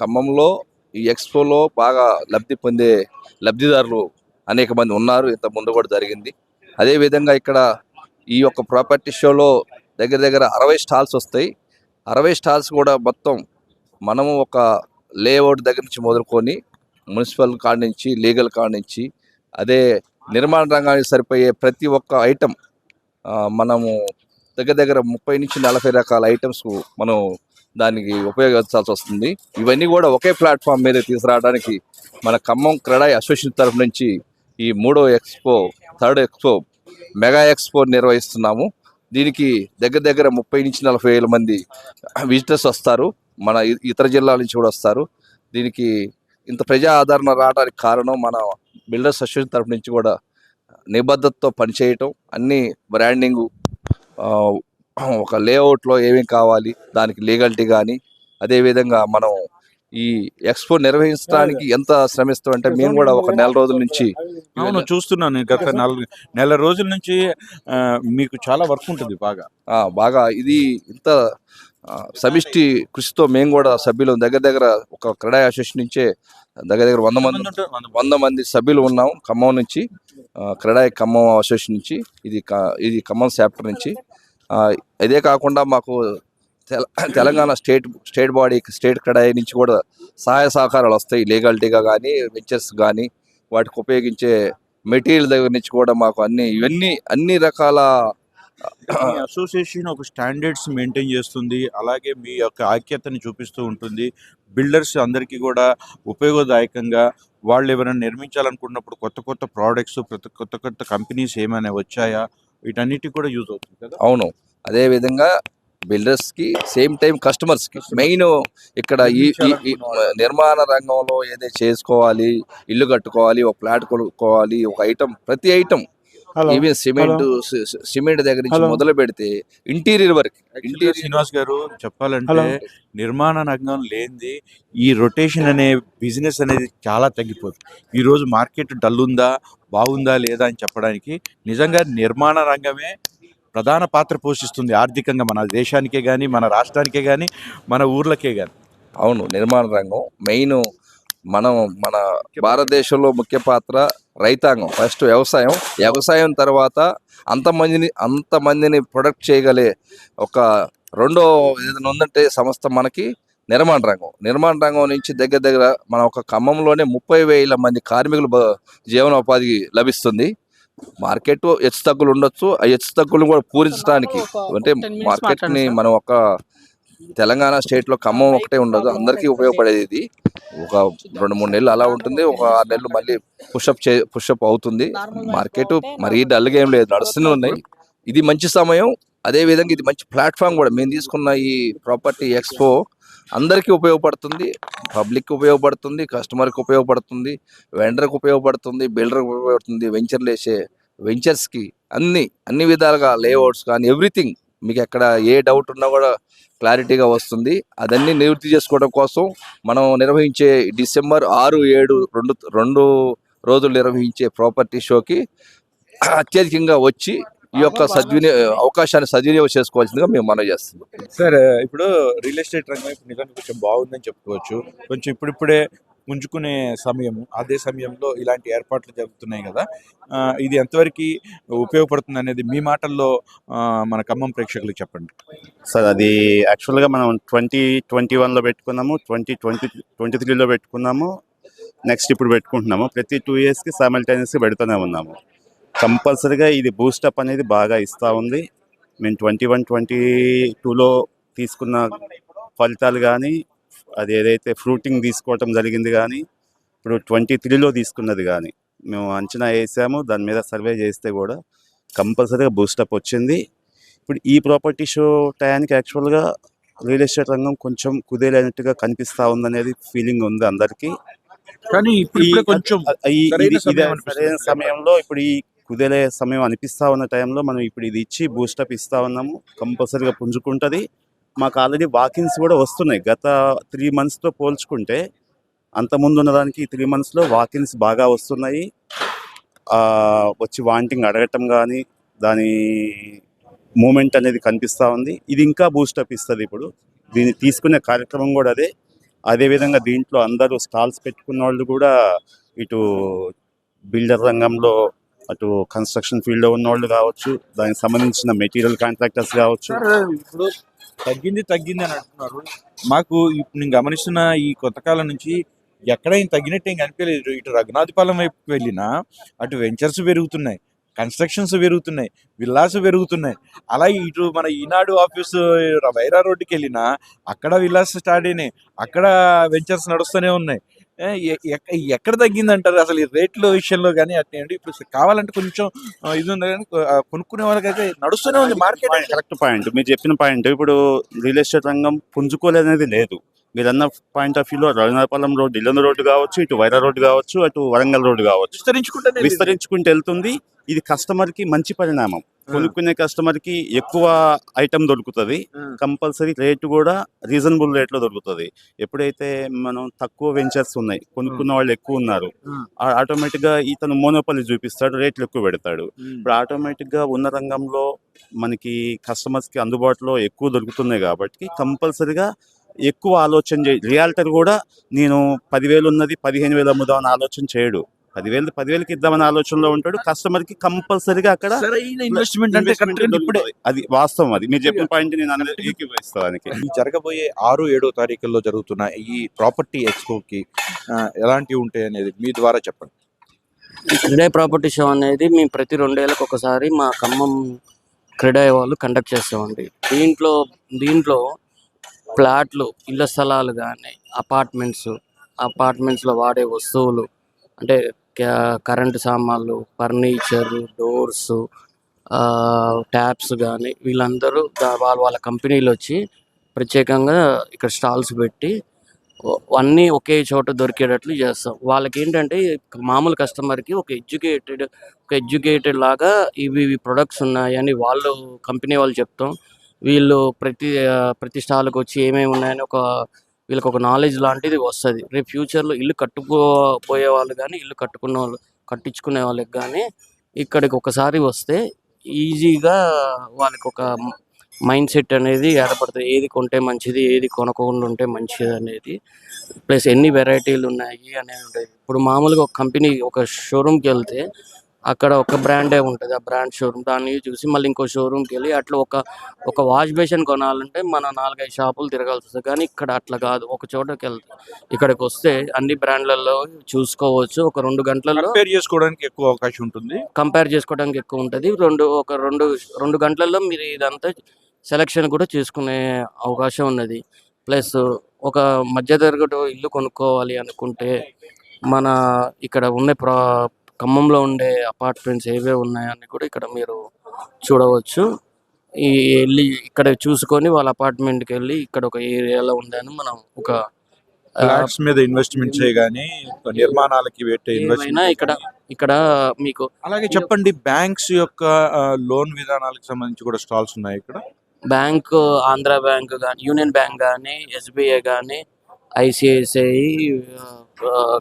ఖమ్మంలో ఈ ఎక్స్పోలో బాగా లబ్ధి పొందే లబ్ధిదారులు అనేక మంది ఉన్నారు. ఇంత ముందు కూడా జరిగింది. అదేవిధంగా ఇక్కడ ఈ యొక్క ప్రాపర్టీ షోలో దగ్గర దగ్గర అరవై స్టాల్స్ వస్తాయి. అరవై స్టాల్స్ కూడా మొత్తం మనము ఒక లేఅవుట్ దగ్గర నుంచి మొదలుకొని మున్సిపల్ కాడ నుంచి లీగల్ కాడ నుంచి అదే నిర్మాణ రంగానికి సరిపోయే ప్రతి ఒక్క ఐటెం మనము దగ్గర దగ్గర ముప్పై నుంచి నలభై రకాల ఐటమ్స్ మనం దానికి ఉపయోగించాల్సి వస్తుంది. ఇవన్నీ కూడా ఒకే ప్లాట్ఫామ్ మీద తీసుకురావడానికి మన ఖమ్మం క్రెడాయ్ అసోసియేషన్ తరఫు నుంచి ఈ మూడో expo third expo mega expo నిర్వహిస్తున్నాము. దీనికి దగ్గర దగ్గర ముప్పై నుంచి నలభై వేల మంది విజిటర్స్ వస్తారు. మన ఇతర జిల్లాల నుంచి కూడా వస్తారు. దీనికి ఇంత ప్రజా ఆదరణ రావడానికి కారణం మన బిల్డర్స్ అసోసియేషన్ తరఫు నుంచి కూడా నిబద్ధతతో పనిచేయటం అన్ని బ్రాండింగ్ ఒక లేఅవుట్లో ఏమేమి కావాలి దానికి లీగల్టీ కానీ అదేవిధంగా మనం ఈ ఎక్స్పో నిర్వహించడానికి ఎంత శ్రమిస్తాం అంటే మేము కూడా ఒక నెల రోజుల నుంచి అవును చూస్తున్నాను గత నాలుగు నెల రోజుల నుంచి మీకు చాలా వర్క్ ఉంటుంది బాగా. ఆ, బాగా ఇది ఇంత సమిష్టి కృషితో మేము కూడా సభ్యులు దగ్గర దగ్గర ఒక క్రీడా అసోసియేషన్ నుంచే దగ్గర దగ్గర వంద మంది వంద మంది సభ్యులు ఉన్నాం ఖమ్మం నుంచి ఆ, క్రీడాయి ఖమ్మం అసోసియేషన్ నుంచి ఇది క- ఇది ఖమ్మం చాప్టర్ నుంచి. ఇదే కాకుండా మాకు తెల- Telangana state state body state కడాయి నుంచి కూడా సహాయ సహకారాలు వస్తాయి. లీగాలిటీగా కానీ వెంచర్స్ కానీ వాటికి ఉపయోగించే మెటీరియల్ దగ్గర నుంచి కూడా మాకు అన్ని ఇవన్నీ అన్ని రకాల అసోసియేషన్ ఒక స్టాండర్డ్స్ మెయింటైన్ చేస్తుంది. అలాగే మీ యొక్క ఐక్యతని చూపిస్తూ ఉంటుంది. బిల్డర్స్ అందరికీ కూడా ఉపయోగదాయకంగా వాళ్ళు ఎవరైనా నిర్మించాలనుకున్నప్పుడు కొత్త కొత్త ప్రోడక్ట్స్ ప్రతి కొత్త కొత్త కంపెనీస్ ఏమైనా వచ్చాయా? వీటన్నిటి కూడా యూజ్ అవుతుంది కదా? అవును. అదే విధంగా బిల్డర్స్కి సేమ్ టైం కస్టమర్స్కి మెయిన్ ఇక్కడ ఈ ఈ- ఈ నిర్మాణ రంగంలో ఏదైతే చేసుకోవాలి ఇల్లు కట్టుకోవాలి ఒక ఫ్లాట్ కొనుక్కోవాలి ఒక ఐటమ్ ప్రతి ఐటమ్ ఈవెన్ సిమెంట్ సిమెంట్ దగ్గర నుంచి. మొదలు పెడితే ఇంటీరియర్ వరకు. ఇంటీరియర్ శ్రీనివాస్ గారు చెప్పాలంటే. నిర్మాణ రంగం లేనిది ఈ రొటేషన్ అనే బిజినెస్ అనేది చాలా తగ్గిపోతుంది ఈ రోజు మార్కెట్ డల్ ఉందా బాగుందా లేదా అని చెప్పడానికి నిజంగా నిర్మాణ రంగమే ప్రధాన పాత్ర పోషిస్తుంది ఆర్థికంగా మన దేశానికే కానీ మన రాష్ట్రానికే కానీ మన ఊర్లకే కానీ అవును నిర్మాణ రంగం మెయిన్ మనం మన భారతదేశంలో ముఖ్య పాత్ర రైతాంగం. ఫస్ట్ వ్యవసాయం. వ్యవసాయం తర్వాత అంతమందిని అంతమందిని ప్రొడక్ట్ చేయగలే ఒక రెండో ఏదైనా ఉందంటే సంస్థ మనకి నిర్మాణ రంగం. నిర్మాణ రంగం నుంచి దగ్గర దగ్గర మన ఒక ఖమ్మంలోనే ముప్పై వేల మంది కార్మికులు జీవనోపాధి లభిస్తుంది. మార్కెట్ హెచ్చు తగ్గులు ఉండొచ్చు. ఆ హెచ్చు తగ్గులు కూడా పూరించడానికి. అంటే మార్కెట్ని మనం ఒక తెలంగాణ స్టేట్లో ఖమ్మం ఒకటే ఉండదు. అందరికీ ఉపయోగపడేది ఇది. ఒక రెండు మూడు నెలలు అలా ఉంటుంది. ఒక ఆరు నెలలు మళ్ళీ పుషప్ చే పుషప్ అవుతుంది. మార్కెట్ మరీ డల్గా ఏం లేదు. నడుస్తూనే ఉన్నాయి. ఇది మంచి సమయం. అదే విధంగా ఇది మంచి ప్లాట్ఫామ్ కూడా. మేము తీసుకున్న ఈ ప్రాపర్టీ ఎక్స్పో అందరికీ ఉపయోగపడుతుంది. పబ్లిక్ ఉపయోగపడుతుంది. కస్టమర్కి ఉపయోగపడుతుంది. వెండర్కి ఉపయోగపడుతుంది. బిల్డర్కి ఉపయోగపడుతుంది. వెంచర్లు వేసే వెంచర్స్కి అన్ని అన్ని విధాలుగా లేఅవుట్స్ కానీ ఎవ్రీథింగ్ మీకు ఎక్కడ ఏ డౌట్ ఉన్నా కూడా క్లారిటీగా వస్తుంది. అదన్నీ నివృత్తి చేసుకోవడం కోసం మనం నిర్వహించే డిసెంబర్ ఆరు ఏడు రెండు రెండు రోజులు నిర్వహించే ప్రాపర్టీ షోకి అత్యధికంగా వచ్చి ఈ యొక్క సద్వినియో అవకాశాన్ని సద్వినియోగం చేసుకోవాల్సిందిగా మేము మనవి చేస్తున్నాం. సార్ ఇప్పుడు రియల్ ఎస్టేట్ రంగం ఇప్పుడు నిజంగా కొంచెం బాగుందని చెప్పుకోవచ్చు. కొంచెం ఇప్పుడిప్పుడే పుంజుకునే సమయము అదే సమయంలో ఇలాంటి ఏర్పాట్లు జరుగుతున్నాయి కదా. ఇది ఎంతవరకు ఉపయోగపడుతుంది అనేది మీ మాటల్లో మన ఖమ్మం ప్రేక్షకులకు చెప్పండి. సార్ అది యాక్చువల్గా మనం ట్వంటీ ట్వంటీ వన్లో పెట్టుకున్నాము ట్వంటీ ట్వంటీ ట్వంటీ త్రీలో పెట్టుకున్నాము నెక్స్ట్ ఇప్పుడు పెట్టుకుంటున్నాము. ప్రతి టూ ఇయర్స్కి సైమల్టైనియస్గా పెడుతూనే ఉన్నాము. కంపల్సరీగా ఇది బూస్టప్ అనేది బాగా ఇస్తూ ఉంది. మేము ట్వంటీ వన్ ట్వంటీ టూలో తీసుకున్న ఫలితాలు కానీ అది ఏదైతే ఫ్రూటింగ్ తీసుకోవటం జరిగింది కానీ ఇప్పుడు ట్వంటీ త్రీలో తీసుకున్నది కానీ మేము అంచనా వేసాము దాని మీద సర్వే చేస్తే కూడా కంపల్సరీగా బూస్టప్ వచ్చింది. ఇప్పుడు ఈ ప్రాపర్టీ షో టయానికి యాక్చువల్గా రియల్ ఎస్టేట్ రంగం కొంచెం కుదేలైనట్టుగా కనిపిస్తూ ఉందనేది ఫీలింగ్ ఉంది అందరికీ. కానీ కొంచెం. సరైన సమయంలో ఇప్పుడు ఈ కుదేలే సమయం అనిపిస్తా ఉన్న టైంలో మనం ఇప్పుడు ఇది ఇచ్చి బూస్టప్ ఇస్తా ఉన్నాము కంపల్సరీగా పుంజుకుంటుంది. మాకు ఆల్రెడీ వాకిన్స్ కూడా వస్తున్నాయి. గత త్రీ మంత్స్తో పోల్చుకుంటే అంత ముందు ఉన్నదానికి త్రీ మంత్స్లో వాకిన్స్ బాగా వస్తున్నాయి. వచ్చి వాంటింగ్ అడగటం కానీ దాని మూమెంట్ అనేది కనిపిస్తూ ఉంది. ఇది ఇంకా బూస్టప్ ఇస్తుంది ఇప్పుడు. దీన్ని తీసుకునే కార్యక్రమం కూడా అదే. అదేవిధంగా దీంట్లో అందరూ స్టాల్స్ పెట్టుకున్న వాళ్ళు కూడా ఇటు బిల్డర్ రంగంలో అటు కన్స్ట్రక్షన్ ఫీల్డ్లో ఉన్న వాళ్ళు కావచ్చు దానికి సంబంధించిన మెటీరియల్ కాంట్రాక్టర్స్ కావచ్చు. ఇప్పుడు తగ్గింది తగ్గింది అని అంటున్నారు. మాకు ఇప్పుడు నేను గమనిస్తున్న ఈ కొత్త కాలం నుంచి ఎక్కడైనా తగ్గినట్టు ఏం కనిపించలేదు. ఇటు రఘునాథపాలెం వైపు వెళ్ళినా అటు వెంచర్స్ పెరుగుతున్నాయి కన్స్ట్రక్షన్స్ పెరుగుతున్నాయి విల్లాస్ పెరుగుతున్నాయి. అలా ఇటు మన ఈనాడు ఆఫీసు వైరా రోడ్డుకి వెళ్ళినా అక్కడ విల్లాస్ స్టార్ట్ అయినాయి. అక్కడ వెంచర్స్ నడుస్తూనే ఉన్నాయి. ఎక్కడ తగ్గిందంటారు? అసలు ఈ రేట్ల విషయంలో కానీ అట్లా ఇప్పుడు కావాలంటే కొంచెం ఇది ఉంది కానీ కొనుక్కునే వాళ్ళకైతే నడుస్తూనే ఉంది మార్కెట్. కరెక్ట్ పాయింట్ మీరు చెప్పిన పాయింట్ ఇప్పుడు రియల్ ఎస్టేట్ రంగం పుంజుకోలేదనేది లేదు. మీరు అన్న పాయింట్ ఆఫ్ వ్యూలో రఘునాథపాలెం రోడ్ ఇల్లందు రోడ్డు కావచ్చు ఇటు వైరా రోడ్డు కావచ్చు అటు వరంగల్ రోడ్డు కావచ్చు. విస్తరించుకుంటే విస్తరించుకుంటూ వెళ్తుంది. ఇది కస్టమర్కి మంచి పరిణామం. కొనుక్కునే కస్టమర్కి ఎక్కువ ఐటమ్ దొరుకుతుంది. కంపల్సరీ రేటు కూడా రీజనబుల్ రేట్లో దొరుకుతుంది. ఎప్పుడైతే మనం తక్కువ వెంచర్స్ ఉన్నాయి కొనుక్కున్న వాళ్ళు ఎక్కువ ఉన్నారు. ఆటోమేటిక్గా ఇతను మోనోపల్లి చూపిస్తాడు రేట్లు ఎక్కువ పెడతాడు. ఇప్పుడు ఆటోమేటిక్గా ఉన్న రంగంలో మనకి కస్టమర్స్కి అందుబాటులో ఎక్కువ దొరుకుతున్నాయి కాబట్టి కంపల్సరీగా ఎక్కువ ఆలోచన చే రియాల్టర్ కూడా నేను పదివేలు ఉన్నది పదిహేను వేలు అమ్ముదామని ఆలోచన చేయడు. పదివేలు పదివేలకి ఇద్దామని ఆలోచనలో ఉంటాడు. కస్టమర్కి కంపల్సరీగా అక్కడ ఇన్వెస్ట్మెంట్ అంటే. అది వాస్తవం అది. మీరు చెప్పిన పాయింట్ నేను అందరికీ ఏకీభవిస్తానికి. ఈ జరగబోయే ఆరు ఏడో తారీఖుల్లో జరుగుతున్న ఈ ప్రాపర్టీ ఎక్స్పోకి ఎలాంటివి ఉంటాయి అనేది మీ ద్వారా చెప్పండి. క్రీడా ప్రాపర్టీ షో అనేది మేము ప్రతి రెండేళ్ళకి ఒకసారి మా ఖమ్మం క్రీడా వాళ్ళు కండక్ట్ చేస్తామండి. దీంట్లో దీంట్లో ప్లాట్లు ఇళ్ళ స్థలాలు కానీ అపార్ట్మెంట్స్ అపార్ట్మెంట్స్లో వాడే వస్తువులు అంటే కరెంటు సామాన్లు ఫర్నిచర్ డోర్స్ ట్యాప్స్ కానీ వీళ్ళందరూ వాళ్ళ వాళ్ళ కంపెనీలు వచ్చి ప్రత్యేకంగా ఇక్కడ స్టాల్స్ పెట్టి అన్నీ ఒకే చోట దొరికేటట్లు చేస్తాం. వాళ్ళకి ఏంటంటే మామూలు కస్టమర్కి ఒక ఎడ్యుకేటెడ్ ఒక ఎడ్యుకేటెడ్ లాగా ఇవి ఇవి ప్రొడక్ట్స్ ఉన్నాయని వాళ్ళు కంపెనీ వాళ్ళు చెప్తాం. వీళ్ళు ప్రతి ప్రతి స్టాల్కి వచ్చి ఏమేమి ఉన్నాయని ఒక వీళ్ళకి ఒక నాలెడ్జ్ లాంటిది వస్తుంది. రేపు ఫ్యూచర్లో ఇల్లు కట్టుకోపోయే వాళ్ళు కానీ ఇల్లు కట్టుకున్న వాళ్ళు కట్టించుకునే వాళ్ళకి కానీ ఇక్కడికి ఒకసారి వస్తే ఈజీగా వాళ్ళకి ఒక మైండ్ సెట్ అనేది ఏర్పడుతుంది. ఏది కొంటే మంచిది ఏది కొనకుండా ఉంటే మంచిది అనేది. ప్లస్ ఎన్ని వెరైటీలు ఉన్నాయి అనేది ఉంటుంది ఇప్పుడు మామూలుగా ఒక కంపెనీ ఒక షోరూమ్కి వెళ్తే అక్కడ ఒక బ్రాండే ఉంటుంది. ఆ బ్రాండ్ షోరూమ్. దాన్ని చూసి మళ్ళీ ఇంకో షోరూమ్కి వెళ్ళి అట్లా ఒక ఒక వాష్ బేసిన్ కొనాలంటే మన నాలుగైదు షాపులు తిరగాల్సి వస్తుంది. కానీ ఇక్కడ అట్లా కాదు. ఒక చోటకి వెళ్తే ఇక్కడికి వస్తే అన్ని బ్రాండ్లలో చూసుకోవచ్చు. ఒక రెండు గంటలలో కంపేర్ చేసుకోవడానికి ఎక్కువ అవకాశం ఉంటుంది. కంపేర్ చేసుకోవడానికి ఎక్కువ ఉంటుంది. రెండు ఒక రెండు రెండు గంటల్లో మీరు ఇదంతా సెలెక్షన్ కూడా చేసుకునే అవకాశం ఉన్నది. ప్లస్ ఒక మధ్యతరగతి ఇల్లు కొనుక్కోవాలి అనుకుంటే మన ఇక్కడ ఉన్న ప్రా ఖమ్మంలో ఉండే అపార్ట్మెంట్స్ ఏవే ఉన్నాయని కూడా ఇక్కడ మీరు చూడవచ్చు. ఈ వెళ్ళి ఇక్కడ చూసుకొని వాళ్ళ అపార్ట్మెంట్కి వెళ్ళి ఇక్కడ ఒక ఏరియాలో ఉందని మనం ఒక ఫ్లాట్స్ మీద ఇన్వెస్ట్మెంట్స్ కానీ నిర్మాణాలకి పెట్టే ఇన్వెస్ట్మెంట్ ఇక్కడ ఇక్కడ మీకు అలాగే చెప్పండి బ్యాంక్స్ యొక్క లోన్ విధానాలకు సంబంధించి కూడా స్టాల్స్ ఉన్నాయి ఇక్కడ? బ్యాంక్ ఆంధ్ర బ్యాంక్ కానీ యూనియన్ బ్యాంక్ కానీ ఎస్బీఐ కానీ ఐసిఐసిఐ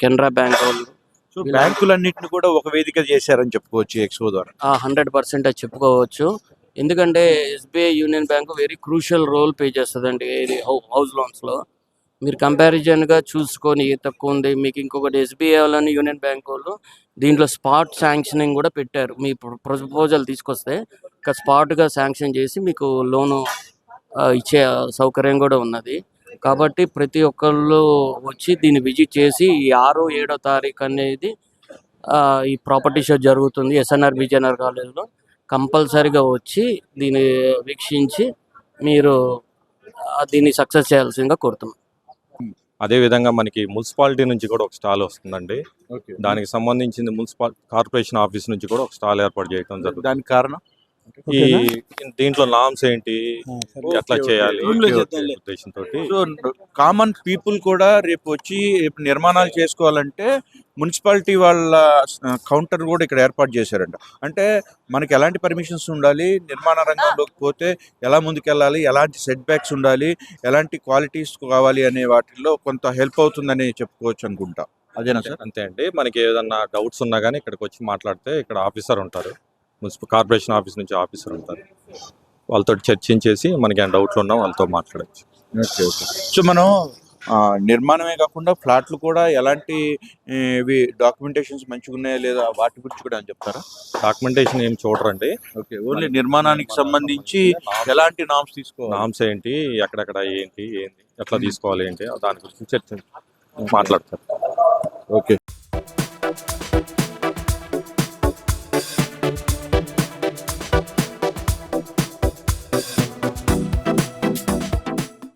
కెనరా బ్యాంక్ వాళ్ళు సో బ్యాంకులన్నింటిని కూడా ఒక వేదిక చేశారని చెప్పుకోవచ్చు ఎక్స్పో ద్వారా. హండ్రెడ్ పర్సెంట్ అది చెప్పుకోవచ్చు. ఎందుకంటే SBI union bank very crucial role play చేస్తుందండి ఇది హౌస్ లోన్స్లో. మీరు కంపారిజన్గా చూసుకొని ఏ తక్కువ ఉంది మీకు ఇంకొకటి ఎస్బీఐ వాళ్ళని యూనియన్ బ్యాంక్ వాళ్ళు దీంట్లో స్పాట్ శాంక్షనింగ్ కూడా పెట్టారు. మీ ప్రపోజల్ తీసుకొస్తే ఇక స్పాట్గా శాంక్షన్ చేసి మీకు లోను ఇచ్చే సౌకర్యం కూడా ఉన్నది. కాబట్టి ప్రతి ఒక్కళ్ళు వచ్చి దీన్ని విజిట్ చేసి ఈ ఆరు ఏడో తారీఖు అనేది ఈ ప్రాపర్టీ షో జరుగుతుంది ఎస్ఎన్ఆర్ విజయనగర్ కాలేజ్లో. కంపల్సరీగా వచ్చి దీన్ని వీక్షించి మీరు దీన్ని సక్సెస్ చేయాల్సిందిగా కోరుతున్నాం. అదే విధంగా మనకి మున్సిపాలిటీ నుంచి కూడా ఒక స్టాల్ వస్తుందండి. దానికి సంబంధించింది మున్సిపల్ కార్పొరేషన్ ఆఫీస్ నుంచి కూడా ఒక స్టాల్ ఏర్పాటు చేయడం జరుగుతుంది. దానికి కారణం? ఈ దీంట్లో నామ్స్ ఏంటి? ఎట్లా చేయాలి. ఉద్దేశంతో. సో కామన్ పీపుల్ కూడా రేపు వచ్చి నిర్మాణాలు చేసుకోవాలంటే మున్సిపాలిటీ వాళ్ళ కౌంటర్ కూడా ఇక్కడ ఏర్పాటు చేశారంట. అంటే మనకి ఎలాంటి పర్మిషన్స్ ఉండాలి? నిర్మాణ రంగంలోకి పోతే ఎలా ముందుకెళ్ళాలి? ఎలాంటి సెట్ బ్యాక్స్ ఉండాలి? ఎలాంటి క్వాలిటీస్ కావాలి అనే వాటిల్లో కొంత హెల్ప్ అవుతుందని చెప్పుకోవచ్చు అనుకుంటా. అదేనా సార్? అంతే అండి. మనకి ఏదన్నా డౌట్స్ ఉన్నా కానీ ఇక్కడికి వచ్చి మాట్లాడితే ఇక్కడ ఆఫీసర్ ఉంటారు. మున్సిపల్ కార్పొరేషన్ ఆఫీస్ నుంచి ఆఫీసర్ ఉంటారు. వాళ్ళతో చర్చించేసి మనకి ఏమైనా డౌట్లు ఉన్నా వాళ్ళతో మాట్లాడచ్చు. Okay okay. సో మనం నిర్మాణమే కాకుండా ఫ్లాట్లు కూడా ఎలాంటి ఏ, ఇవి డాక్యుమెంటేషన్స్ మంచిగా ఉన్నాయా లేదా వాటి గురించి కూడా అని చెప్తారా? డాక్యుమెంటేషన్ ఏం చూడరండి. ఓకే ఓన్లీ నిర్మాణానికి సంబంధించి ఎలాంటి నామ్స్ తీసుకోవాలి? నామ్స్ ఏంటి ఎక్కడెక్కడ ఏంటి ఏంటి ఎట్లా తీసుకోవాలి ఏంటి దాని గురించి చర్చ మాట్లాడతారు. ఓకే.